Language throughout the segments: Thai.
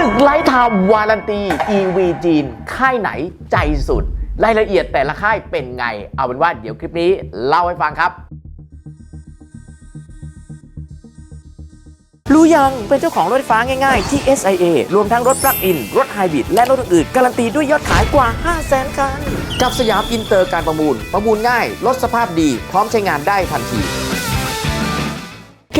ศึกไลท์ไทม์วารันตี EV จีน ค่ายไหนใจสุด รายละเอียดแต่ละค่ายเป็นไง เอาเป็นว่าเดี๋ยวคลิปนี้เล่าให้ฟังครับรู้ยังเป็นเจ้าของรถไฟฟ้าง่ายๆ ที่ SIA รวมทั้งรถปลั๊กอิน รถไฮบริดและรถอื่นๆ การันตีด้วยยอดขายกว่า 500,000คัน กับสยามอินเตอร์การประมูล ประมูลง่าย ลดสภาพดี พร้อมใช้งานได้ทันที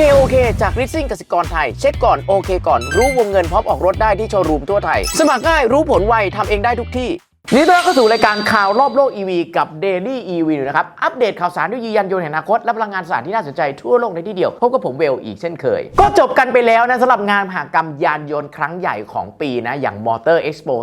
KOK จากริซซิ่งกสิกรไทย เช็คก่อนโอเคก่อนรู้วงเงินพร้อมออกรถได้ที่โชว์รูมทั่วไทย สมัครง่ายรู้ผลไวทำเองได้ทุกที่ นี่ต้อนรับเข้าสู่รายการข่าวรอบโลก EV กับ Daily EV นะครับ อัปเดตข่าวสารด้วยยียานยนต์แห่งอนาคต และพลังงานสะอาดที่น่าสนใจทั่วโลกในที่เดียว พบกับผมเวลอีกเช่นเคย ก็จบกันไปแล้วนะสำหรับงานมหากรรมยานยนต์ครั้งใหญ่ของปีนะ อย่าง Motor Expo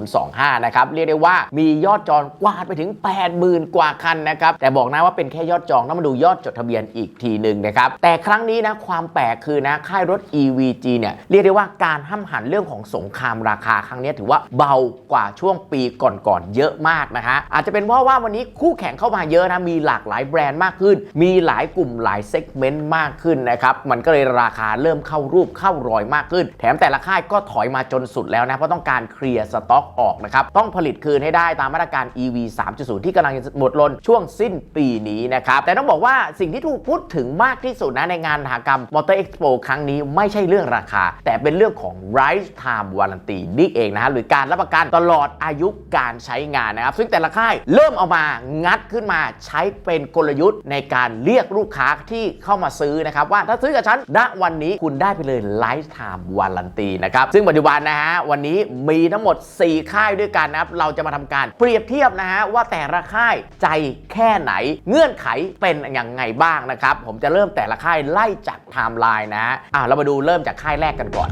2025 นะครับ เรียกได้ว่ามียอดจองกวาดไปถึง 80,000 กว่าคันนะครับ แต่บอกนะว่าเป็นแค่ยอดจองต้องมาดูยอดจดทะเบียนอีกทีหนึ่งนะครับแต่ครั้งนี้นะความแปลกคือนะค่ายรถ EVG เนี่ยเรียกได้ว่าการห้ามหันเรื่องของสงครามราคาครั้งนี้ถือว่าเบากว่าช่วงปีก่อนๆเยอะมากนะฮะอาจจะเป็นเพราะว่าวันนี้คู่แข่งเข้ามาเยอะนะมีหลากหลายแบรนด์มากขึ้น มีหลายกลุ่มหลายเซกเมนต์มากขึ้นนะครับมันก็เลยราคาเริ่มเข้ารูปเข้ารอยมากขึ้น แถมแต่ละค่ายก็ถอยมาจนสุดแล้วนะเพราะต้องการเคลียร์สต็อกออกนะครับต้องผลิตคืนให้ได้ตามมาตรการ EV 3.0 ที่กำลังจะหมดลนช่วงสิ้นปีนี้นะครับแต่ต้องบอกว่าสิ่งที่ถูกพูดถึงมากที่สุดนะในงานมหกรรม Motor Expo ครั้งนี้ไม่ใช่เรื่องราคา แต่เป็นเรื่องของ Right Time Warranty นี่เองนะฮะหรือการรับประกันตลอดอายุ การใช้งานนะครับ ซึ่งแต่ละค่ายเริ่มเอามางัดขึ้นมาใช้เป็นกลยุทธ์ในการเรียกลูกค้าที่เข้ามาซื้อนะครับ ว่าถ้าซื้อกับฉันณวันนี้คุณได้ไปเลย Lifetime Warranty นะครับ ซึ่งปัจจุบันนะฮะวันนี้มีทั้งหมด 4 ค่ายด้วยกันนะครับ เราจะมาทำการเปรียบเทียบนะฮะว่าแต่ละค่ายใจแค่ไหน เงื่อนไขเป็นอย่างไงบ้างนะครับ ผมจะเริ่มแต่ละค่ายไล่จากไทม์ไลน์นะฮะอะเรามาดูเริ่มจากค่ายแรกกันก่อน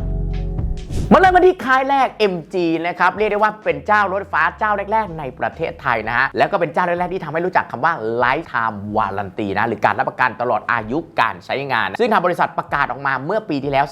มาเริ่มกันที่ค่ายแรก MG นะครับเรียกได้ว่าเป็นเจ้ารถไฟฟ้าเจ้าแรกๆ ในประเทศไทยนะฮะแล้วก็เป็นเจ้าแรกๆที่ทำให้รู้จักคำว่า Lifetime Warranty นะหรือการรับประกันตลอดอายุการใช้งาน ซึ่งทางบริษัทประกาศออกมาเมื่อปีที่แล้ว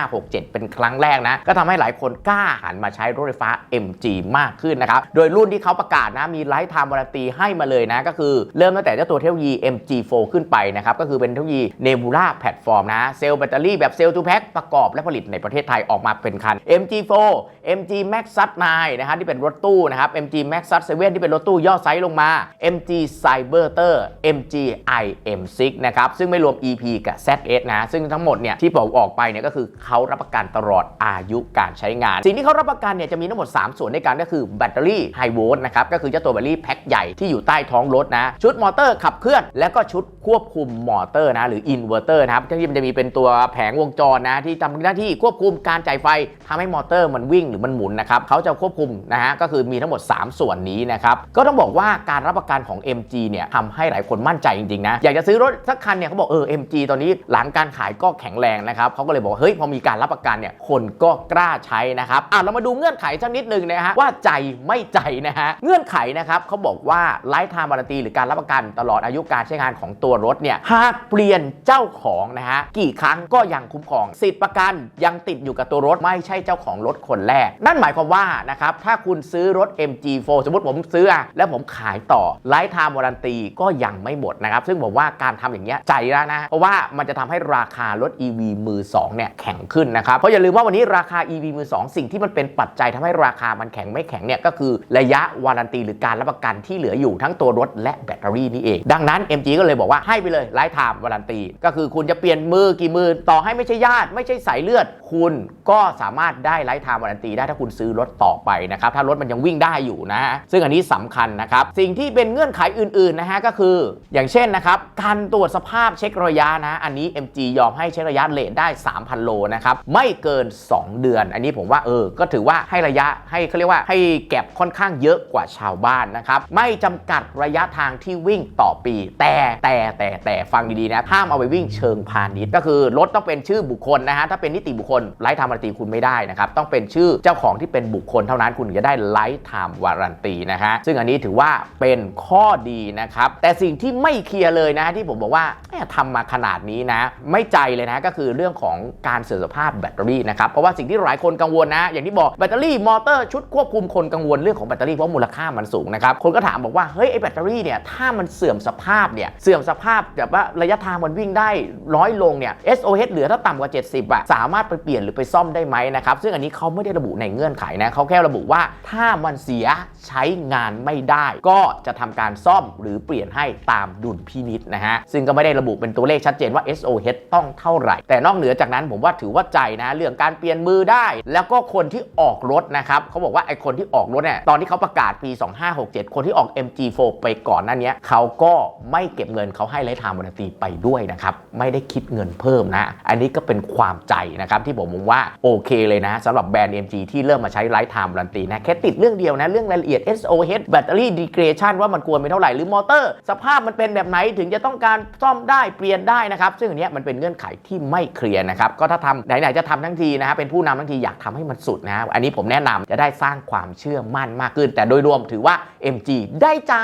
2567 เป็นครั้งแรกนะ ก็ทำให้หลายคนกล้าหันมาใช้รถไฟฟ้า MG มากขึ้นนะครับโดยรุ่นที่เขาประกาศนะมี Lifetime Warranty ให้มาเลยนะก็คือเริ่มตั้งแต่เจ้าตัวเทคโนโลยี MG4 ขึ้นไปนะครับก็คือเป็นเทคโนโลยี Nebula Platform นะเซลล์แบตเตอรี่แบบเซลล์ทูแพ็คประกอบและผลิตในประเทศไทยออกมาเป็นคัน MG4 MG Max s u t 9นะครับที่เป็นรถตู้นะครับ MG Max s u t 7ที่เป็นรถตู้ย่อไซส์ลงมา MG Cyberter MG IM6 นะครับ ซึ่งไม่รวม EP กับ ZS นะ ซึ่งทั้งหมดเนี่ยที่บอกออกไปเนี่ยก็คือเขารับประกันตลอดอายุการใช้งาน สิ่งที่เขารับประกันเนี่ยจะมีทั้งหมด 3 ส่วนด้วยกันก็คือแบตเตอรี่ไฮโวลต์นะครับ ก็คือเจ้าตัวแบตเตอรี่แพ็คใหญ่ที่อยู่ใต้ท้องรถนะ ชุดมอเตอร์ขับเคลื่อน แล้วก็ชุดควบคุมมอเตอร์นะหรืออินเวอร์เตอร์นะครับที่มันจะมีเป็นตัวแผงวงจรนะที่ทำหน้าที่ควบคุมการจ่ายไฟทำให้มอเตอร์มันวิ่งหรือมันหมุนนะครับเขาจะควบคุมนะฮะก็คือมีทั้งหมด 3 ส่วนนี้นะครับก็ต้องบอกว่าการรับประกันของ MG เนี่ยทำให้หลายคนมั่นใจจริงๆนะอยากจะซื้อรถสักคันเนี่ยเขาบอกเออ MG ตอนนี้หลังการขายก็แข็งแรงนะครับเขาก็เลยบอกเฮ้ยพอมีการรับประกันเนี่ยคนก็กล้าใช้นะครับอะเรามาดูเงื่อนไขสักนิดนึงนะฮะว่าใจไม่ใจนะฮะเงื่อนไขนะครับเขาบอกว่าไลฟ์ไทม์วารันตีหรือการรับประกันตลอดอายุการใช้งานของตัวรถเนี่ยหากเปลี่ยนเจ้าของนะฮะกี่ครั้งก็ยังคุ้มครองสิทธิประกันยังติดอยู่กับตัวรถไม่ใช่เจ้าของรถคนแรก นั่นหมายความว่านะครับถ้าคุณซื้อรถ MG4 สมมติผมซื้อ แล้วผมขายต่อไลฟ์ไทม์วารันตีก็ยังไม่หมดนะครับซึ่งผมว่าการทำอย่างเงี้ยใจแล้วนะ เพราะว่ามันจะทำให้ราคารถ EV มือ2เนี่ยแข็งขึ้นนะครับเพราะอย่าลืมว่าวันนี้ราคา EV มือ2สิ่งที่มันเป็นปัจจัยทำให้ราคามันแข็งไม่แข็งเนี่ยก็คือระยะวารันตีหรือการรับประกันที่เหลืออยู่ทั้งตัวรถและแบตเตอรี่นี่เอง ดังนั้น MG ก็เลยบอกว่าให้ไปเลยไลฟ์ไทม์วารันตีก็คือคุณจะเปลี่ยนมือกี่มือต่อให้ไม่ใช่ญาติไม่ใช่สายเลือด คุณก็สามารถได้ไลฟ์ไทม์วารันตีได้ถ้าคุณซื้อรถต่อไปนะครับถ้ารถมันยังวิ่งได้อยู่นะฮะซึ่งอันนี้สำคัญนะครับสิ่งที่เป็นเงื่อนไขอื่นๆนะฮะก็คือ อย่างเช่นนะครับการตรวจสภาพเช็คระยะนะ อันนี้ MG ยอมให้เช็คระยะเลทได้ 3,000 โลนะครับไม่เกิน 2 เดือน อันนี้ผมว่าเออก็ถือว่าให้ระยะให้เขาเรียกว่าให้แก็บค่อนข้างเยอะกว่าชาวบ้านนะครับไม่จำกัดระยะทางที่วิ่งต่อปี แต่แต่แต่แต่ฟังดีๆนะห้ามเอาไปวิ่งเชิงพาณิชย์ก็คือรถต้องเป็นชื่อบุคคลนะฮะถ้าเป็นนิติบุคคลไลฟ์ทม์วารันตีคุณไม่ได้นะครับต้องเป็นชื่อเจ้าของที่เป็นบุคคลเท่านั้นคุณถึงจะได้ไลฟ์ไทม์วารันตีนะฮะซึ่งอันนี้ถือว่าเป็นข้อดีนะครับแต่สิ่งที่ไม่เคลียร์เลยนะที่ผมบอกว่าแหม่ทำมาขนาดนี้นะ ไม่ใจเลยนะก็คือเรื่องของการเสื่อมสภาพแบตเตอรี่นะครับเพราะว่าสิ่งที่หลายคนกังวลนะ อย่างที่บอกแบตเตอรี่มอเตอร์ชุดควบคุมคนกังวลเรื่องของแบตเตอรี่เพราะมูลค่ามันสูงนะครับคนก็ถามบอกว่าเฮ้ยไอแบตเตอรี่เนี่ยถ้ามันเสื่อมสภาพเนี่ยเสื่อมสภาพแบบว่าระยะทางมันวิ่งได้ร้อยลงเนี่ย SOH เหลือถ้าต่ำกว่า 70อะสามารถไปเปลี่ยนหรือไปซ่อมได้ไหมนะนะครับซึ่งอันนี้เขาไม่ได้ระบุในเงื่อนไขนะเขาแค่ระบุว่าถ้ามันเสียใช้งานไม่ได้ ก็จะทำการซ่อมหรือเปลี่ยนให้ตามดุลพินิษนะฮะซึ่งก็ไม่ได้ระบุเป็นตัวเลขชัดเจนว่า SOH ต้องเท่าไหร่ แต่นอกเหนือจากนั้นผมว่าถือว่าใจนะเรื่องการเปลี่ยนมือได้ แล้วก็คนที่ออกรถนะครับเขาบอกว่าไอ้คนที่ออกรถเนี่ยตอนที่เขาประกาศปี 2567 คนที่ออก MG4 ไปก่อนหนั้นเนี้ยเขาก็ไม่เก็บเงินเขาให้ไลฟ์ไทม์วารันตีไปด้วยนะครับไม่ได้คิดเงินเพิ่มนะ อันนี้ก็เป็นความใจนะครับที่ผมมองว่าโอเคเลยนะสำหรับแบรนด์ MG ที่เริ่มมาใช้ไลฟ์ไทม์รันตีนะแค่ติดเรื่องเดียวนะ เรื่องรายละเอียด SOH แบตเตอรี่ดีเกรชันว่ามันควรเป็นเท่าไหร่ หรือมอเตอร์ สภาพมันเป็นแบบไหนถึงจะต้องการซ่อมได้เปลี่ยนได้นะครับ ซึ่งอันนี้มันเป็นเงื่อนไขที่ไม่เคลียร์นะครับก็ถ้าทำไหนๆจะทำทั้งทีนะฮะเป็นผู้นำทั้งทีอยากทำให้มันสุดนะอันนี้ผมแนะนำจะได้สร้างความเชื่อมั่นมากขึ้น แต่โดยรวมถือว่า MG ได้ใจ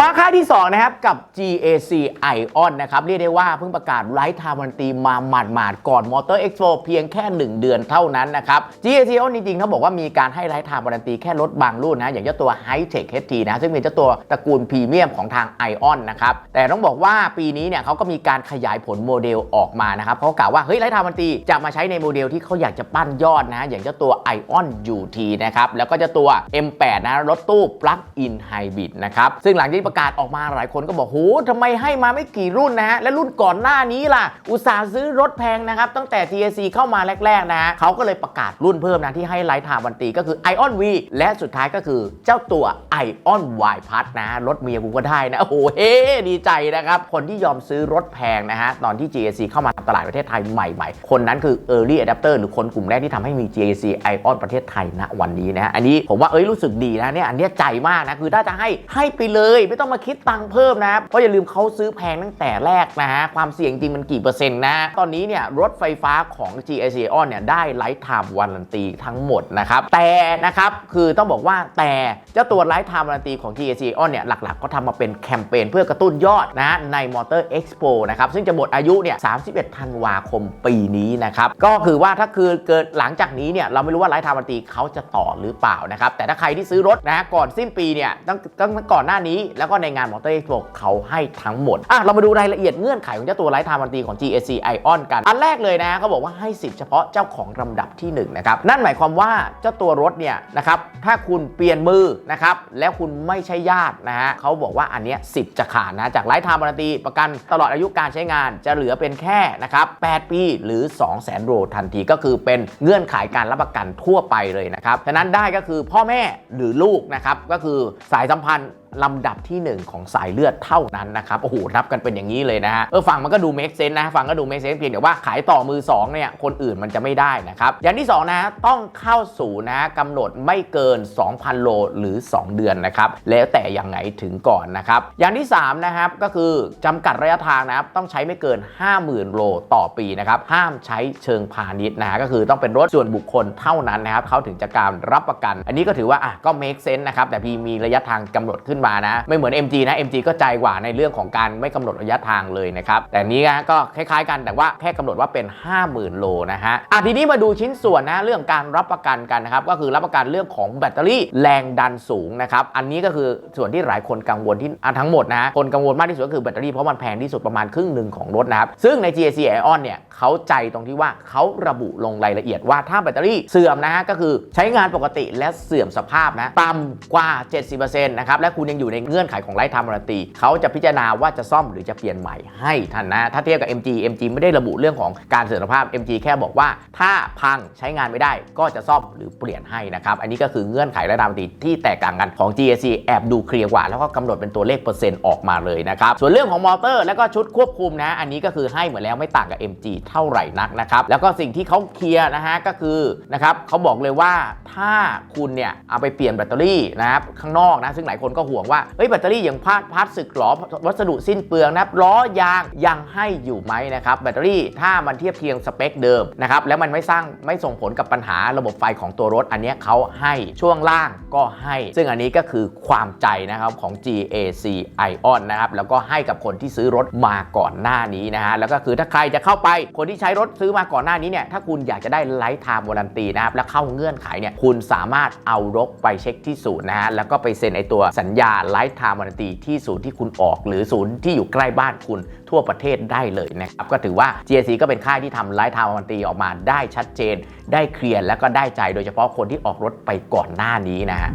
มาค่ายที่ 2 นะครับ กับ GAC Ion นะครับ เรียกได้ว่าเพิ่งประกาศไลฟ์ไทม์วันตีมาหมาดๆก่อน Motor Expo เพียงแค่ 1 เดือนเท่านั้นนะครับ GAC Ion จริงๆเขาบอกว่ามีการให้ไลฟ์ไทม์วันตีแค่รถบางรุ่นนะ อย่างเจ้าตัว High Tech HT นะซึ่งเป็นเจ้าตัวตระกูลพรีเมียมของทาง Ion นะครับ แต่ต้องบอกว่าปีนี้เนี่ยเขาก็มีการขยายผลโมเดลออกมานะครับเขากล่าวว่าเฮ้ยไลฟ์ไทม์วันตีจะมาใช้ในโมเดลที่เขาอยากจะปั้นยอดนะอย่างเจ้าตัว Ion UT นะครับแล้วก็เจ้าตัว M8 นะรถตู้ Plug-in Hybrid นะครับซึ่งหลังจากที่ประกาศออกมาหลายคนก็บอกโหทำไมให้มาไม่กี่รุ่นนะฮะ และรุ่นก่อนหน้านี้ล่ะ อุตส่าห์ซื้อรถแพงนะครับ ตั้งแต่ TAC เข้ามาแรก ๆ นะฮะเขาก็เลยประกาศรุ่นเพิ่มนะ ที่ให้ไลท์ทม์วันตีก็คือ Ion V และสุดท้ายก็คือเจ้าตัว Ion Y p a s นะ รถเมียกูก็ได้นะ โอ้โหเฮ้ดีใจนะครับ คนที่ยอมซื้อรถแพงนะฮะตอนที่ GAC เข้ามาตลาดประเทศไทยใหม่ๆ คนนั้นคือ Early Adapter หรือคนกลุ่มแรกที่ทำให้มี GAC Ion ประเทศไทยณวันนี้นะฮะอันนี้ผมว่าเอ้ยรู้สึกดีนะเนี่ยอันนี้ใจมากนะคือถ้าจะให้ให้ไปเลยไม่ต้องมาคิดตังค์เพิ่มนะเพราะอย่าลืมเขาซื้อแพงตั้งแต่แรกนะฮะความเสี่ยงจริงมันกี่เปอร์เซ็นต์นะ ตอนนี้เนี่ยรถไฟฟ้าของ GAC On เนี่ยได้ไลฟ์ไทม์วันลันตีทั้งหมดนะครับแต่นะครับคือต้องบอกว่าแต่เจ้าตัวไลฟ์ไทม์วันลันตีของ GAC On เนี่ยหลักๆ ก็ทำมาเป็นแคมเปญเพื่อกระตุ้นยอดนะใน Motor Expo นะครับซึ่งจะหมดอายุเนี่ย31ธันวาคมปีนี้นะครับก็คือว่าถ้าคือเกิดหลังจากนี้เนี่ยเราไม่รู้ว่าไลฟ์ไทม์วันลันตีเขาจะต่อหรือเปล่านะครับแต่ถ้าใครที่ซื้อรถนะฮะก่อนสิ้นปีเนี่ยตั้งตั้งก่อนหน้านี้แล้วก็ในงาน Motor Expo เขาให้ทั้งหมดอะเรามาดูรายละเอียดเงื่อนไขของเจ้าตัวไลฟ์ไทม์วันตีของ GAC Ion กัน อันแรกเลยนะเขาบอกว่าให้สิทธิ์เฉพาะเจ้าของลำดับที่1นะครับนั่นหมายความว่าเจ้าตัวรถเนี่ยนะครับถ้าคุณเปลี่ยนมือนะครับแล้วคุณไม่ใช่ญาตินะฮะเขาบอกว่าอันเนี้ยสิทธิ์จะขาดนะจากไลฟ์ไทม์วันตีประกันตลอดอายุการใช้งานจะเหลือเป็นแค่นะครับ8ปีหรือ 2 0 0 0 0 0โรทันทีก็คือเป็นเงื่อนไขการรับประกันทั่วไปเลยนะครับฉะนั้นได้ก็คือพ่อแม่หรือลูกนะครับก็คือสายสัมพันธ์ลำดับที่ 1 ของสายเลือดเท่านั้นนะครับโอ้โหนับกันเป็นอย่างนี้เลยนะฮะเออฟังมันก็ดูเมคเซนนะฟังก็ดูเมคเซนเพียงแต่ว่าขายต่อมือ2เนี่ยคนอื่นมันจะไม่ได้นะครับอย่างที่2นะต้องเข้าสู่นะกำหนดไม่เกิน 2,000 โลหรือ 2 เดือนนะครับแล้วแต่อยังไงถึงก่อนนะครับอย่างที่3นะครับก็คือจำกัดระยะทางนะครับต้องใช้ไม่เกิน 50,000 โลต่อปีนะครับห้ามใช้เชิงพาณิชย์นะฮะก็คือต้องเป็นรถส่วนบุคคลเท่านั้นนะครับเขาถึงจะการรับประกัน อันนี้ก็ถือว่าอะก็ make sense นะครับแต่พีมีระยะทางกำหนดขึ้นมานะ ไม่เหมือน MG นะ MG ก็ใจกว่าในเรื่องของการไม่กำหนดระยะทางเลยนะครับแต่นี้นะก็คล้ายๆกันแต่ว่าแค่กำหนดว่าเป็น 50,000 โลนะฮะอะทีนี้มาดูชิ้นส่วนนะเรื่องการรับประกันกันนะครับก็คือรับประกันเรื่องของแบตเตอรี่แรงดันสูงนะครับอันนี้ก็คือส่วนที่หลายคนกังวลที่อะทั้งหมดนะคนกังวลมากที่สุดก็คือแบตเตอรี่เพราะมันแพงที่สุดประมาณครึ่งหนึ่งของรถนะครับซึ่งใน GAC Ion เนี่ยเขาใจตรงที่ว่าเขาระบุลงรายละเอียดว่าถ้าแบตเตอรี่เสื่อมนะฮะก็คือใช้งานปกติและเสื่อมสภาพนะต่ำกว่า 70%นะครับและคุณยังอยู่ในเงื่อนไขของไลฟ์ไทม์วารันตีเขาจะพิจารณาว่าจะซ่อมหรือจะเปลี่ยนใหม่ให้ท่านนะ ถ้าเทียบกับ MG MG ไม่ได้ระบุเรื่องของการเสื่อมสภาพ MG แค่บอกว่า ถ้าพังใช้งานไม่ได้ก็จะซ่อมหรือเปลี่ยนให้นะครับ อันนี้ก็คือเงื่อนไขและดาวตีที่แตกต่างกันของ GAC แอบดูเคลียร์กว่า แล้วก็กำหนดเป็นตัวเลขเปอร์เซ็นต์ออกมาเลยนะครับส่วนเรื่องของมอเตอร์แล้วก็ชุดควบคุมนะ อันนี้ก็คือให้เหมือนแล้วไม่ต่างกับ MG เท่าไหร่นักนะครับแล้วก็สิ่งที่เขาเคลียร์นะฮะก็คือนะครับเขาบอกเลยว่าถ้าคุณเนี่ยเอาไปเปลี่ยนแบตเตอรี่นะครับข้างนอกนะซึ่งหลายคนก็ห่วงว่าเฮ้ยแบตเตอรี่อยังพาดพาดสึกหรอวัสดุสิ้นเปลืองนะครับล้อยางยังให้อยู่ไหมนะครับแบตเตอรี่ถ้ามันเทียบเทียงสเปคเดิมนะครับแล้วมันไม่สร้างไม่ส่งผลกับปัญหาระบบไฟของตัวรถ อันนี้เขาให้ช่วงล่างก็ให้ ซึ่งอันนี้ก็คือความใจนะครับของ GAC Ion นะครับแล้วก็ให้กับคนที่ซื้อรถมาก่อนหน้านี้นะฮะแล้วก็คือถ้าใครจะเข้าไปคนที่ใช้รถซื้อมาก่อนหน้านี้เนี่ยถ้าคุณอยากจะได้ไลฟ์ไทม์วารันตีนะครับแล้วเข้าเงื่อนไขเนี่ยคุณสามารถเอารถไปเช็คที่ศูนย์นะฮะแล้วก็ไปเซ็นไอตัวสัญญาาไลฟ์ไทม์วันตีที่ศูนย์ที่คุณออก หรือศูนย์ที่อยู่ใกล้บ้านคุณทั่วประเทศได้เลยนะครับก็ถือว่า GSC ก็เป็นค่ายที่ทำไลฟ์ไทม์วันตีออกมาได้ชัดเจน ได้เคลียร์และก็ได้ใจโดยเฉพาะคนที่ออกรถไปก่อนหน้านี้นะฮะ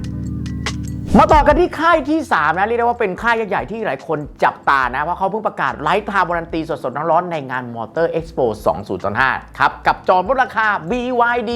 มาต่อกันที่ค่ายที่ 3 นะ เรียกได้ว่าเป็นค่ายใหญ่ๆที่หลายคนจับตานะ เพราะเขาเพิ่งประกาศไลฟ์ไทม์วารันตีสดๆร้อนๆในงาน Motor Expo 2025 ครับ กับจอลดราคา BYD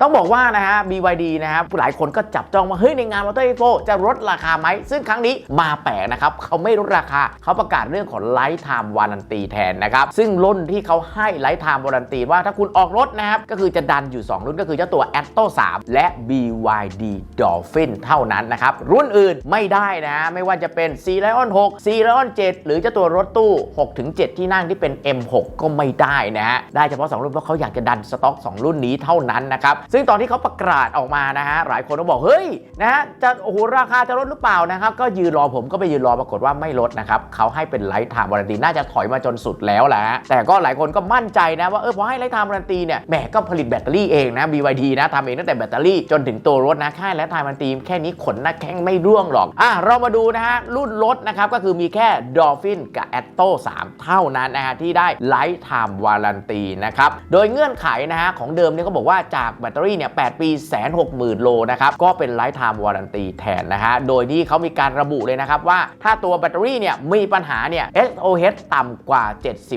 ต้องบอกว่านะฮะ BYD นะครับหลายคนก็จับจ้องว่า เฮ้ย ในงาน Motor Expo จะลดราคาไหม ซึ่งครั้งนี้มาแปลกนะครับ เขาไม่ลดราคา เขาประกาศเรื่องของไลฟ์ไทม์วารันตีแทนนะครับ ซึ่งรุ่นที่เขาให้ไลฟ์ไทม์วารันตีว่าถ้าคุณออกรถนะครับก็คือจะดันอยู่ 2 รุ่นก็คือเจ้าตัว Atto 3 และ BYD Dolphin เท่านั้นนะครับรุ่นอื่นไม่ได้นะ ไม่ว่าจะเป็น C Lion 6 C Lion 7 หรือเจ้าตัวรถตู้ 6-7 ที่นั่งที่เป็น M6 ก็ไม่ได้นะฮะ ได้เฉพาะ 2 รุ่นเพราะเขาอยากจะดันสต็อก 2 รุ่นนี้เท่านั้นนะครับ ซึ่งตอนที่เขาประกาศออกมานะฮะ หลายคนก็บอก เฮ้ย นะฮะ จะ โอ้โห ราคาจะลดหรือเปล่านะครับ ก็ยืนรอผมก็ไปยืนรอปรากฏว่าไม่ลดนะครับเขาให้เป็นไลฟ์ไทม์วารันตีน่าจะถอยมาจนสุดแล้วแหละแต่ก็หลายคนก็มั่นใจนะว่าเออพอให้ไลฟ์ไทม์วารันตีเนี่ยแหมก็ผลิตแบตเตอรี่เองนะ BYD นะทำเองตั้งแต่แบตเตอรี่จนถึงตัวรถนะค่ายไลฟ์ไทม์วารันตีแค่นี้ขนหน้าแข้งไม่ร่วงหรอกอะเรามาดูนะฮะรุ่นรถนะครับก็คือมีแค่ Dolphin กับ Atto 3เท่านั้นนะฮะที่ได้ Lifetime Warranty นะครับโดยเงื่อนไขนะฮะของเดิมเนี่ยก็บอกว่าจากแบตเตอรี่เนี่ย8ปีแสนหกหมื่นโลนะครับก็เป็น Lifetime Warranty แทนนะฮะโดยที่เขามีการระบุเลยนะครับว่าถ้าตัวแบตเตอรี่เนี่ยมีปัญหาเนี่ย SOH ต่ำกว่า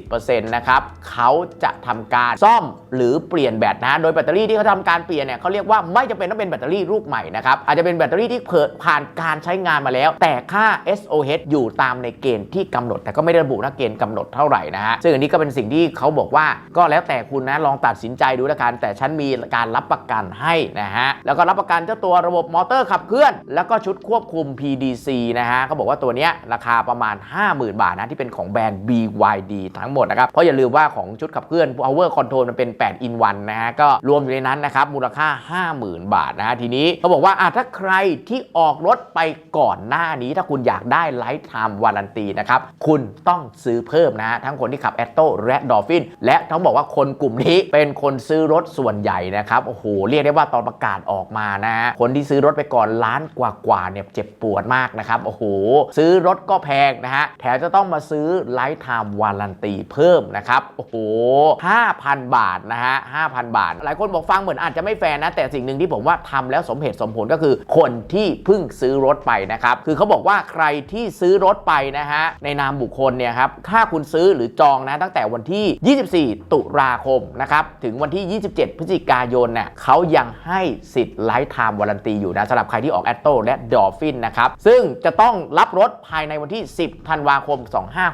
70%นะครับเขาจะทำการซ่อมหรือเปลี่ยนแบตนะโดยแบตเตอรี่ที่เขาทำการเปลี่ยนเนี่ยเขาเรียกว่าไม่จำเป็นต้องเป็นแบตเตอรี่ลูกใหม่นะครับอาจจะเป็นแบตเตอรี่ที่เกิดผ่านการใช้งานมาแล้ว แต่ค่า SOH อยู่ตามในเกณฑ์ที่กำหนด แต่ก็ไม่ได้ระบุนะเกณฑ์กำหนดเท่าไหร่นะฮะซึ่งอันนี้ก็เป็นสิ่งที่เขาบอกว่าก็แล้วแต่คุณนะลองตัดสินใจดูแล้วกันแต่ฉันมีการรับประกันให้นะฮะแล้วก็รับประกันเจ้าตัวระบบมอเตอร์ขับเคลื่อน แล้วก็ชุดควบคุม PDC นะฮะเขาบอกว่าตัวเนี้ยราคาประมาณ 50,000 บาทนะที่เป็นของแบรนด์ BYD ทั้งหมดนะครับเพราะอย่าลืมว่าของชุดขับเคลื่อน Power Control มันเป็น 8 in 1นะฮะก็รวมอยู่ในนั้นนะครับมูลค่า 50,000 บาทนะฮะทีนี้เขาบอกว่าอะถ้าใครที่ออกรถไปก่อนหน้านี้ ถ้าคุณอยากได้ไลฟ์ไทม์วารันตีนะครับ คุณต้องซื้อเพิ่มนะฮะทั้งคนที่ขับแอตโตและดอฟฟินและต้องบอกว่าคนกลุ่มนี้เป็นคนซื้อรถส่วนใหญ่นะครับโอ้โหเรียกได้ว่าตอนประกาศออกมานะฮะคนที่ซื้อรถไปก่อนล้านกว่าๆเนี่ยเจ็บปวดมากนะครับโอ้โหซื้อรถก็แพงนะฮะแถมจะต้องมาซื้อไลฟ์ไทม์วารันตีเพิ่มนะครับโอ้โห5,000 บาทนะฮะ5,000 บาท หลายคนบอกฟังเหมือนอาจจะไม่แฟร์นะแต่สิ่งหนึ่งที่ผมว่าทำแล้วสมเหตุสมผลก็คือคนที่เพิ่งซื้อรถไปนะครับ คือเขาบอกว่าใครที่ซื้อรถไปนะฮะ ในนามบุคคลเนี่ยครับ ถ้าคุณซื้อหรือจองนะตั้งแต่วันที่ 24 ตุลาคมนะครับ ถึงวันที่ 27 พฤศจิกายนเนี่ยเขายังให้สิทธิ์ไลฟ์ไทม์วารันตีอยู่นะสำหรับใครที่ออกแอตโตและดอฟฟินนะครับ ซึ่งจะต้องรับรถภายในวันที่ 10 ธันวาคม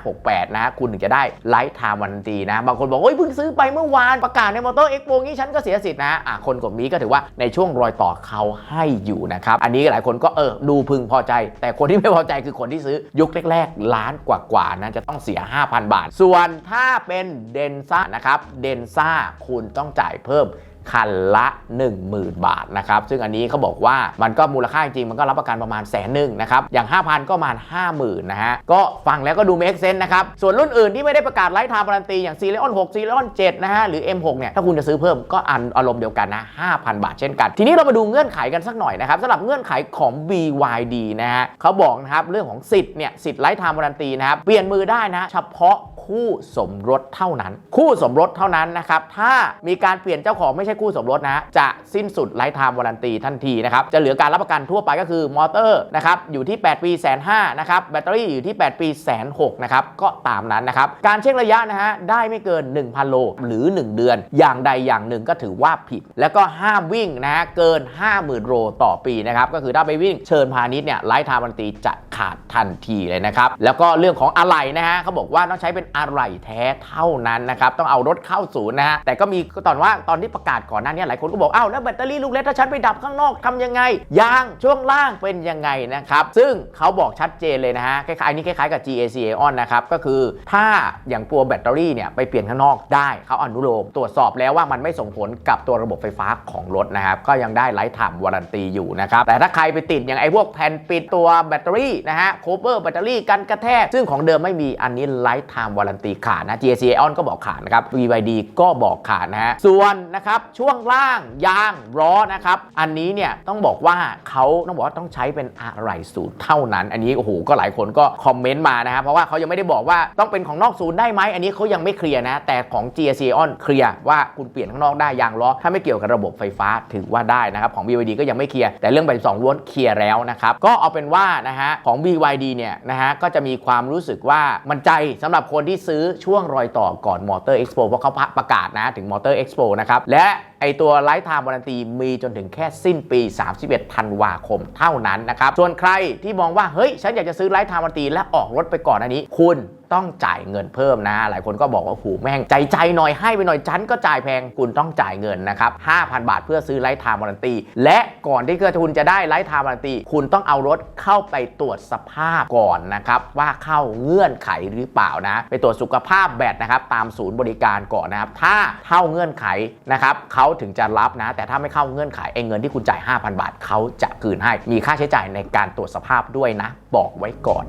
2568 นะคุณถึงจะได้ไลฟ์ไทม์วารันตีนะ บางคนบอกโอ้ยเพิ่งซื้อไปเมื่อวานประกาศในมอเตอร์เอ็กโปงี้ฉันก็เสียสิทธิ์นะอะคนกลุ่มนี้ก็ถือว่าในช่วงรอยต่อเขาให้อยู่นะครับอันนี้หลายคนก็เออดูพึงพอใจ แต่คนที่ไม่พอใจคือคนที่ซื้อยุคแรกๆ ล้านกว่าๆนะจะต้องเสีย 5,000 บาท ส่วนถ้าเป็นเดนซ่านะครับเดนซ่าคุณต้องจ่ายเพิ่ม คันละ 10,000 บาทนะครับ ซึ่งอันนี้เขาบอกว่ามันก็มูลค่าจริงมันก็รับประกันประมาณแสนหนึ่งนะครับ อย่าง 5,000 ก็ประมาณ 50,000 นะฮะ ก็ฟังแล้วก็ดูเมคเซนนะครับ ส่วนรุ่นอื่นที่ไม่ได้ประกาศไลฟ์ไทม์การันตี อย่าง c ีเลออน6 c ีเลออน7นะฮะ หรือ M6 เนี่ย ถ้าคุณจะซื้อเพิ่มก็อันอารมณ์เดียวกันนะ 5,000 บาทเช่นกัน ทีนี้เรามาดูเงื่อนไขกันสักหน่อยนะครับสำหรับเงื่อนไขของ BYD นะฮะเขาบอกนะครับเรื่องของสิทธิ์เนี่ยสิทธิ์ไลฟ์ไทม์การันตีนะครับเปลี่ยนมือได้นะเฉพาะ คู่สมรสเท่านั้น คู่สมรสเท่านั้นนะครับ ถ้ามีการเปลี่ยนเจ้าของไม่ใช่คู่สมรสนะ จะสิ้นสุดไลฟ์ไทม์วารันตีทันทีนะครับ จะเหลือการรับประกันทั่วไปก็คือมอเตอร์นะครับอยู่ที่ 8 ปีแสนห้านะครับแบตเตอรี่อยู่ที่ 8 ปีแสนหกนะครับก็ตามนั้นนะครับ การเช็คระยะนะฮะได้ไม่เกิน 1,000 โลหรือ 1 เดือน อย่างใดอย่างหนึ่งก็ถือว่าผิด แล้วก็ห้ามวิ่งนะฮะเกิน 50,000 โลต่อปีนะครับก็คือถ้าไปวิ่งเชิญพาณิชย์เนี่ยไลฟ์ไทม์วารันตีจะขาดทันทีเลยนะครับแล้วก็เรื่องของอะไหล่นะฮะเขาบอกว่าต้องใช้เป็นอะไหล่แท้เท่านั้นนะครับ ต้องเอารถเข้าศูนย์นะฮะ แต่ก็มีตอนว่าตอนที่ประกาศก่อนหน้านี้หลายคนก็บอกอ้าวแล้วแบตเตอรี่ลูกเล็กถ้าฉันไปดับข้างนอกทำยังไง ยางช่วงล่างเป็นยังไงนะครับ ซึ่งเขาบอกชัดเจนเลยนะฮะ คล้ายๆนี่คล้ายๆกับ GAC AON นะครับก็คือถ้าอย่างตัวแบตเตอรี่เนี่ยไปเปลี่ยนข้างนอกได้เขาอนุโลมตรวจสอบแล้วว่ามันไม่ส่งผลกับตัวระบบไฟฟ้าของรถนะครับก็ยังได้ไลฟ์ไทม์วารันตีอยู่นะครับแต่ถ้าใครไปติดอย่างไอ้พวกแผ่นปิดตัวแบตเตอรี่นะฮะโคเวอร์แบตเตอรี่กันกระแทกซึ่งของเดิมไม่มีอันนี้ไลฟ์ไทม์วารันตีขาดนะ GAC Ion ก็บอกขาดนะครับ BYD ก็บอกขาดนะฮะส่วนนะครับช่วงล่างยางล้อนะครับ อันนี้เนี่ยต้องบอกว่าเขาต้องบอกว่าต้องใช้เป็นอะไรศูนย์เท่านั้น อันนี้โอ้โหก็หลายคนก็คอมเมนต์มานะครับเพราะว่าเขายังไม่ได้บอกว่าต้องเป็นของนอกศูนย์ได้ไหมอันนี้เขายังไม่เคลียร์นะ แต่ของ GAC Ion เคลียร์ว่าคุณเปลี่ยนข้างนอกได้ยางล้อถ้าไม่เกี่ยวกับระบบไฟฟ้าถือว่าได้นะครับของ BYD ก็ยังไม่เคลียร์แต่เรื่องใบสองล้วนเคลียร์แล้วนะครับก็เอาเป็นว่านะฮะของ BYD เนี่ยนะฮะก็จะมีความรู้สึกว่ามันใจสำหรับคนที่ซื้อช่วงรอยต่อก่อนมอเตอร์เอ็กซ์โปเพราะเขาประกาศนะถึงมอเตอร์เอ็กซ์โปนะครับและ ไอตัวไลฟ์ไทม์วารันตีมีจนถึงแค่สิ้นปี 31ธันวาคมเท่านั้นนะครับ ส่วนใครที่มองว่า เฮ้ย ฉันอยากจะซื้อไลฟ์ไทม์วารันตีและออกรถไปก่อนอันนี้ คุณต้องจ่ายเงินเพิ่มนะ หลายคนก็บอกว่าโหแม่งใจใจหน่อยให้ไปหน่อยฉันก็จ่ายแพงคุณต้องจ่ายเงินนะครับ 5,000 บาทเพื่อซื้อไลฟ์ไทม์วารันตี และก่อนที่คุณจะได้ไลฟ์ไทม์วารันตี คุณต้องเอารถเข้าไปตรวจสภาพก่อนนะครับ ว่าเข้าเงื่อนไขหรือเปล่านะ ไปตรวจสุขภาพแบตนะครับตามศูนย์บริการก่อนนะครับถ้าเข้าเงื่อนไขนะครับเขาถึงจะรับนะ แต่ถ้าไม่เข้าเงื่อนไขไอ้เงินที่คุณจ่าย 5,000 บาทเขาจะคืนให้ มีค่าใช้จ่ายในการตรวจสภาพด้วยนะ บอกไว้ก่อน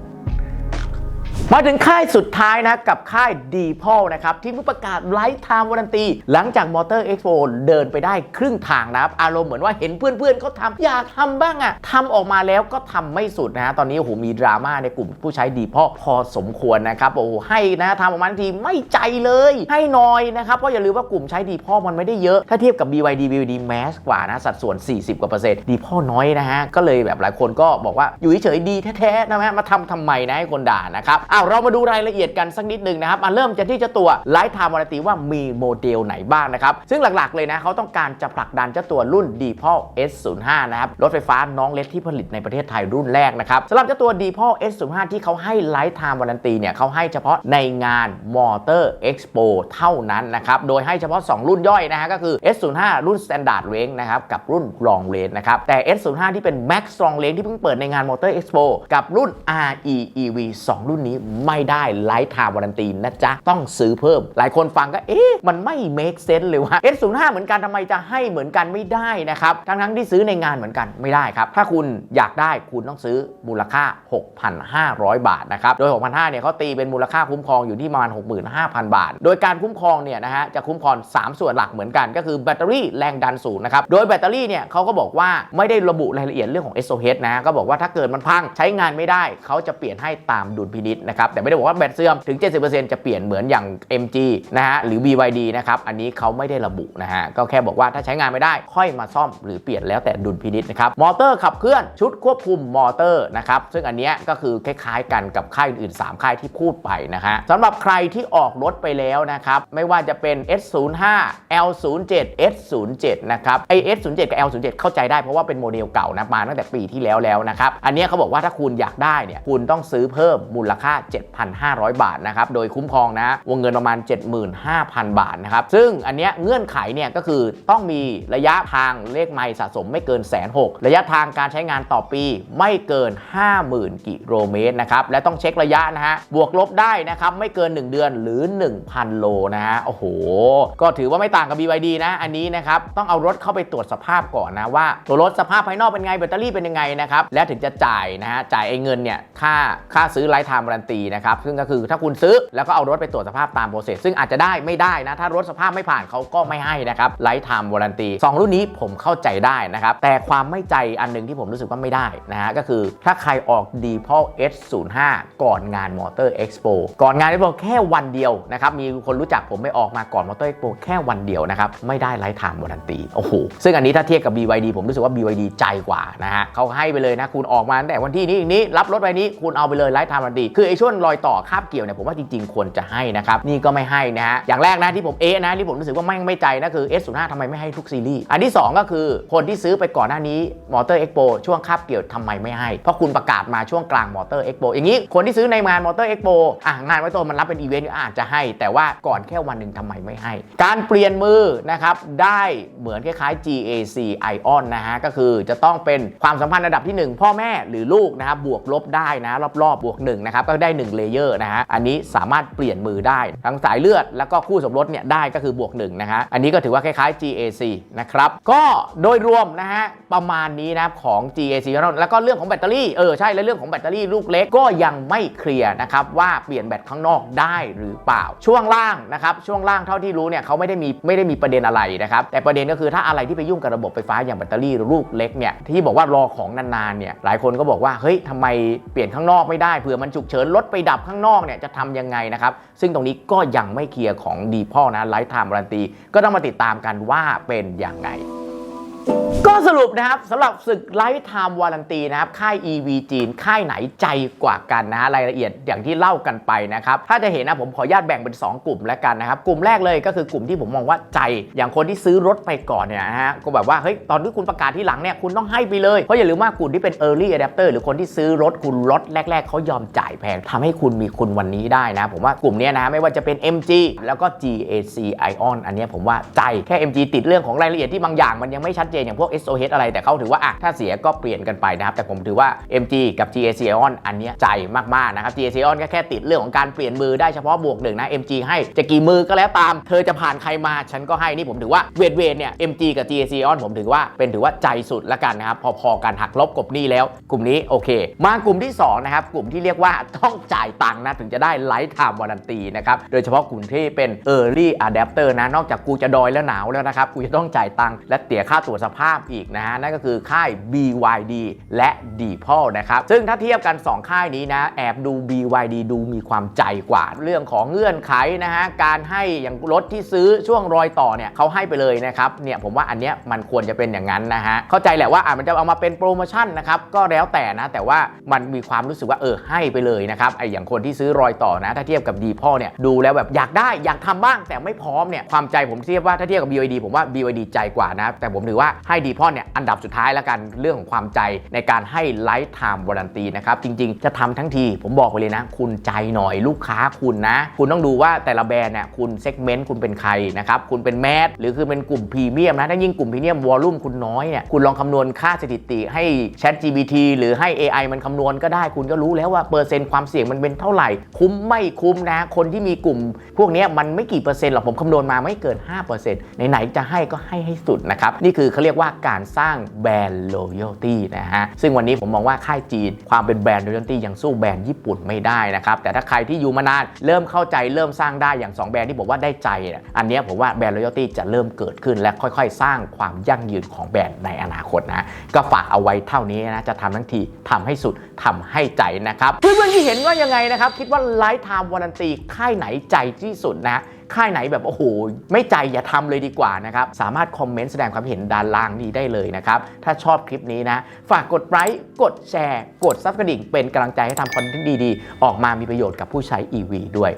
มาถึงค่ายสุดท้ายนะ กับค่ายดีพอลนะครับ ที่เพิ่งประกาศไลฟ์ไทม์วารันตี หลังจากมอเตอร์เอ็กซ์โปเดินไปได้ครึ่งทางนะครับ อารมณ์เหมือนว่าเห็นเพื่อนๆเขาทำอยากทำบ้างอะทำออกมาแล้วก็ทำไม่สุดนะฮะตอนนี้โอ้โหมีดราม่าในกลุ่มผู้ใช้ดีพอลพอสมควรนะครับโอ้โหให้นะทำออกมาทันทีไม่ใจเลย ให้น้อยนะครับเพราะอย่าลืมว่ากลุ่มใช้ดีพอลมันไม่ได้เยอะ ถ้าเทียบกับ BYD BYD m a s กว่านะสัดส่วน 40 กว่าเปอร์เซ็นต์ดีพอลน้อยนะฮะก็เลยแบบหลายคนก็บอกว่าอยู่เฉยๆดีแท้ๆนะฮะมาทำทำไมนะให้คนด่านะครับอ้าวเรามาดูรายละเอียดกันสักนิดหนึ่งนะครับมาเริ่มจากที่เจ้าตัวไลฟ์ไทม์วารันตีว่ามีโมเดลไหนบ้างนะครับ ซึ่งหลักๆเลยนะเขาต้องการจะผลักดันเจ้าตัวรุ่น d p o l S05 นะครับรถไฟฟ้าน้องเล็กที่ผลิตในประเทศไทยรุ่นแรกนะครับสำหรับเจ้าตัว d p o l S05 ที่เขาให้ไลฟ์ไทม์วารันตีเนี่ยเขาให้เฉพาะในงาน Motor Expo เท่านั้นนะครับโดยให้เฉพาะ 2 รุ่นย่อยนะฮะก็คือ S05 รุ่น Standard Range นะครับกับรุ่น Long Range นะครับแต่ S05 ที่เป็น Max Long Range ที่เพิ่งเปิดในงาน Motor Expo กับรุ่น REEV 2 รุ่นนี้ไม่ได้ไลฟ์ไทม์วารันตีนะจ๊ะ ต้องซื้อเพิ่ม หลายคนฟังก็ เอ๊ะ มันไม่ make sense เลยว่า S05 เหมือนกันทำไมจะให้เหมือนกันไม่ได้นะครับ ทั้งทั้งที่ซื้อในงานเหมือนกันไม่ได้ครับ ถ้าคุณอยากได้คุณต้องซื้อมูลค่า 6,500 บาทนะครับ โดย 6,500เนี่ยเขาตีเป็นมูลค่าคุ้มครองอยู่ที่ประมาณ 65,000 บาท โดยการคุ้มครองเนี่ยนะฮะจะคุ้มครอง 3 ส่วนหลักเหมือนกันก็คือแบตเตอรี่แรงดันสูงนะครับโดยแบตเตอรี่เนี่ยเขาก็บอกว่าไม่ได้ระบุรายละเอียดเรื่องของ SOH นะก็บอกว่าถ้าเกิดมันพังใช้งานไม่ได้เขาจะเปลี่ยนให้ตามดุลพินิษนะครับแต่ไม่ได้บอกว่าแบตเสื่อมถึง 70%จะเปลี่ยนเหมือนอย่าง MG นะฮะหรือ BYD นะครับอันนี้เขาไม่ได้ระบุนะฮะก็แค่บอกว่าถ้าใช้งานไม่ได้ค่อยมาซ่อมหรือเปลี่ยนแล้วแต่ดุลพินิษนะครับมอเตอร์ขับเคลื่อนชุดควบคุมมอเตอร์นะครับซึ่งอันนี้ก็คือคล้ายๆ กันกับค่ายอื่นๆ 3 ค่ายที่พูดไปนะฮะสำหรับใครที่ออกรถไปแล้วนะครับไม่ว่าจะเป็น S05 L07 S07 นะครับไอ S07 กับ L07 เข้าใจได้เพราะว่าเป็นโมเดลเก่านะมาตั้งแต่ปีที่แล้วแล้วนะครับอันนี้เขาบอกว่าถ้าคุณอยากได้เนี่ยคุณต้องซื้อเพิ่มมูลค่า7,500 บาทนะครับ โดยคุ้มครองนะ วงเงินประมาณ 75,000 บาทนะครับ ซึ่งอันเนี้ยเงื่อนไขเนี่ยก็คือต้องมีระยะทางเลขไมล์สะสมไม่เกินแสนหกระยะทางการใช้งานต่อปีไม่เกิน 50,000 กิโลเมตรนะครับ และต้องเช็คระยะนะฮะ บวกลบได้นะครับ ไม่เกิน 1 เดือนหรือ 1,000 โลนะฮะ โอ้โห ก็ถือว่าไม่ต่างกับ BYD นะ อันนี้นะครับ ต้องเอารถเข้าไปตรวจสภาพก่อนนะว่า ตัวรถสภาพภายนอกเป็นไง แบตเตอรี่เป็นยังไงนะครับ แล้วถึงจะจ่ายนะฮะ จ่ายไอ้เงินเนี่ย ค่า ค่าซื้อไลฟ์ไทม์รันตีนะครับซึ่งก็คือถ้าคุณซื้อแล้วก็เอารถไปตรวจสภาพตามโปรเซสซึ่งอาจจะได้ไม่ได้นะ ถ้ารถสภาพไม่ผ่านเขาก็ไม่ให้นะครับไลฟ์ไทม์วารันตีสองรุ่นนี้ผมเข้าใจได้นะครับแต่ความไม่ใจอันหนึ่งที่ผมรู้สึกว่าไม่ได้นะฮะก็คือถ้าใครออก d p o l S05 ก่อนงาน Motor Expo ก่อนงาน Expo แค่วันเดียวนะครับมีคนรู้จักผมไม่ออกมาก่อน Motor Expo แค่วันเดียวนะครับไม่ได้ไลฟ์ไทม์วารันตีโอ้โหซึ่งอันนี้ถ้าเทียบกับ BYD ผมรู้สึกว่า BYD ใจกว่านะฮะเขาให้ไปเลยนะคุณออกมาแต่วันที่นี้นี้รับรถไปนี้คุณเอาไปเลยไลฟ์ไทม์วารันตีคือไอช่วงรอยต่อคาบเกี่ยวเนี่ยผมว่าจริงๆควรจะให้นะครับนี่ก็ไม่ให้นะฮะอย่างแรกนะที่ผมเอะนะที่ผมรู้สึกว่าไม่ไม่ใจนะคือ S05 ทำไมไม่ให้ทุกซีรีส์อันที่ 2 ก็คือคนที่ซื้อไปก่อนหน้านี้ Motor Expo ช่วงคาบเกี่ยวทำไมไม่ให้ เพราะคุณประกาศมาช่วงกลาง Motor Expo อย่างนี้คนที่ซื้อในงาน Motor Expo อะงานไว้ตัวมันรับเป็นอีเวนต์อาจจะให้ แต่ว่าก่อนแค่วันหนึ่งทำไมไม่ให้ การเปลี่ยนมือนะครับได้เหมือนคล้ายๆ GAC Ion นะฮะก็คือจะต้องเป็นความสัมพันธ์ระดับที่ 1 พ่อแม่หรือลูกนะครับบวกลบได้นะรอบๆบวก1นะครับก็ได้1เลเยอร์นะฮะอันนี้สามารถเปลี่ยนมือได้ ทั้งสายเลือดแล้วก็คู่สมรสเนี่ยได้ก็คือบวก1นะฮะอันนี้ก็ถือว่าคล้ายๆ GAC นะครับก็โดยรวมนะฮะประมาณนี้นะครับของ GAC แล้วก็เรื่องของแบตเตอรี่เออใช่แล้วเรื่องของแบตเตอรี่ลูกเล็กก็ยังไม่เคลียร์นะครับว่าเปลี่ยนแบตข้างนอกได้หรือเปล่า ช่วงล่างนะครับช่วงล่างเท่าที่รู้เนี่ยเขาไม่ได้มีไม่ได้มีประเด็นอะไรนะครับแต่ประเด็นก็คือถ้าอะไรที่ไปยุ่งกับระบบไฟฟ้าอย่างแบตเตอรี่ลูกเล็กเนี่ยที่บอกว่ารอของนานๆเนี่ยหลายคนก็บอกว่าเฮ้ยทำไมเปลี่ยนข้างนอกไม่ได้เผื่อมันฉุกเฉินรถไปดับข้างนอกเนี่ยจะทำยังไงนะครับ ซึ่งตรงนี้ก็ยังไม่เคลียร์ของดีพ่อนะไลฟ์ไทม์วารันตีก็ต้องมาติดตามกันว่าเป็นยังไง ก็สรุปนะครับสำหรับศึกไลฟ์ไทม์วารันตีนะครับ ค่าย EV จีน ค่ายไหนใจกว่ากันนะรายละเอียดอย่างที่เล่ากันไปนะครับ ถ้าจะเห็นนะผมขออนุญาตแบ่งเป็น 2 กลุ่มแล้วกันนะครับ กลุ่มแรกเลยก็คือกลุ่มที่ผมมองว่าใจ อย่างคนที่ซื้อรถไปก่อนเนี่ยนะฮะก็แบบว่าเฮ้ยตอนที่คุณประกาศที่หลังเนี่ยคุณต้องให้ไปเลย เพราะอย่าลืมว่ากลุ่มที่เป็น Early Adapter หรือคนที่ซื้อรถคุณรถแรก ๆเขายอมจ่ายแพงทำให้คุณมีคุณวันนี้ได้นะ ผมว่ากลุ่มเนี้ยนะไม่ว่าจะเป็น MG แล้วก็ GAC Ion อันนี้ผมว่าใจแค่ MG ติดเรื่องของรายละเอียดที่บางอย่างมันยังไม่ชัดเจนอย่างพวก SOH อะไรแต่เขาถือว่าอะถ้าเสียก็เปลี่ยนกันไปนะครับแต่ผมถือว่า MG กับ GAC Ion อันเนี้ยใจมากๆนะครับ GAC Ion ก็แค่ติดเรื่องของการเปลี่ยนมือได้เฉพาะบวกหนึ่งนะ MG ให้จะกี่มือก็แล้วตาม เธอจะผ่านใครมาฉันก็ให้นี่ผมถือว่าเวทเวทเนี่ย MG กับ GAC Ion ผมถือว่าเป็นถือว่าใจสุดละกันนะครับพอๆกันหักลบกบหนี้แล้ว กลุ่มนี้โอเค มากลุ่มที่2นะครับกลุ่มที่เรียกว่าต้องจ่ายตังค์นะถึงจะได้ไลฟ์ไทม์วารันตีนะครับโดยเฉพาะกลุ่มที่เป็น Early Adapter นะนอกจากกูจะดอยแล้วหนาวแล้วนะครับกูจะต้องจ่ายตังค์และเสียค่าตรวจสภาพอีกนะฮะนั่นก็คือค่าย BYD และ d p o l นะครับ ซึ่งถ้าเทียบกัน 2 ค่ายนี้นะ แอบดู BYD ดูมีความใจกว่า เรื่องของเงื่อนไขนะฮะการให้อย่างรถที่ซื้อช่วงรอยต่อเนี่ยเขาให้ไปเลยนะครับเนี่ยผมว่าอันเนี้ยมันควรจะเป็นอย่างนั้นนะฮะเข้าใจแหละว่าอะมันจะเอามาเป็นโปรโมชั่นนะครับก็แล้วแต่นะ แต่ว่ามันมีความรู้สึกว่าเออให้ไปเลยนะครับไออย่างคนที่ซื้อรอยต่อนะ ถ้าเทียบกับดีพ่อเนี่ยดูแล้วแบบอยากได้อยากทำบ้างแต่ไม่พร้อมเนี่ยความใจผมเทียบว่าถ้าเทียบกับ BYD ผมว่า BYD ใจกว่านะแต่ผมถือว่าให้ดีพ่อเนี่ยอันดับสุดท้ายแล้วกันเรื่องของความใจในการให้ไลฟ์ไทม์วารันตีนะครับจริงๆ จะทำทั้งทีผมบอกไปเลยนะ คุณใจหน่อยลูกค้าคุณนะ คุณต้องดูว่าแต่ละแบรนด์เนี่ยคุณเซกเมนต์คุณเป็นใครนะครับคุณเป็นแมสหรือคือเป็นกลุ่มพรีเมียมนะถ้ายิ่งกลุ่มพรีเมียมวอลลุ่มคุณน้อยเนี่ยคุณลองคำนวณค่าสถิติให้ Chat GPT หรือให้ AI มันคำนวณก็ได้ คุณก็รู้แล้วว่าเปอร์เซ็นต์ความเสี่ยงมันเป็นเท่าไหร่ คุ้มไม่คุ้มนะ คนที่มีกลุ่ม พวกนี้มันไม่กี่เปอร์เซ็นต์หรอกผมคำนวณมาไม่เกิน 5%ไหนๆจะให้ก็ให้ให้สุดนะครับ นี่คือเขาเรียกว่าการสร้างแบรนด์ loyalty นะฮะ ซึ่งวันนี้ผมมองว่าค่ายจีน ความเป็นแบรนด์ loyalty ยังสู้แบรนด์ญี่ปุ่นไม่ได้นะครับ แต่ถ้าใครที่อยู่มานานเริ่มเข้าใจเริ่มสร้างได้อย่าง 2 แบรนด์ที่บอกว่าได้ใจ อันนี้ผมว่าแบรนด์ loyalty จะเริ่มเกิดขึ้นและค่อยๆ สร้างความยั่งยืนของแบรนด์ในอนาคตนะก็ฝากเอาไว้เท่านี้นะจะทำทั้งทีทำให้สุดทำให้ใจนะครับเพื่อนๆที่เห็นว่ายังไงนะครับคิดว่าไลฟ์ไทม์วารันตีค่ายไหนใจที่สุดนะ ค่ายไหนแบบโอ้โหไม่ใจอย่าทำเลยดีกว่านะครับสามารถคอมเมนต์แสดงความเห็นด้านล่างนี้ได้เลยนะครับถ้าชอบคลิปนี้นะฝากกดไลค์กดแชร์ กดซับกระดิ่งเป็นกำลังใจให้ทำคอนเทนต์ดีๆ ออกมามีประโยชน์กับผู้ใช้ EV ด้วย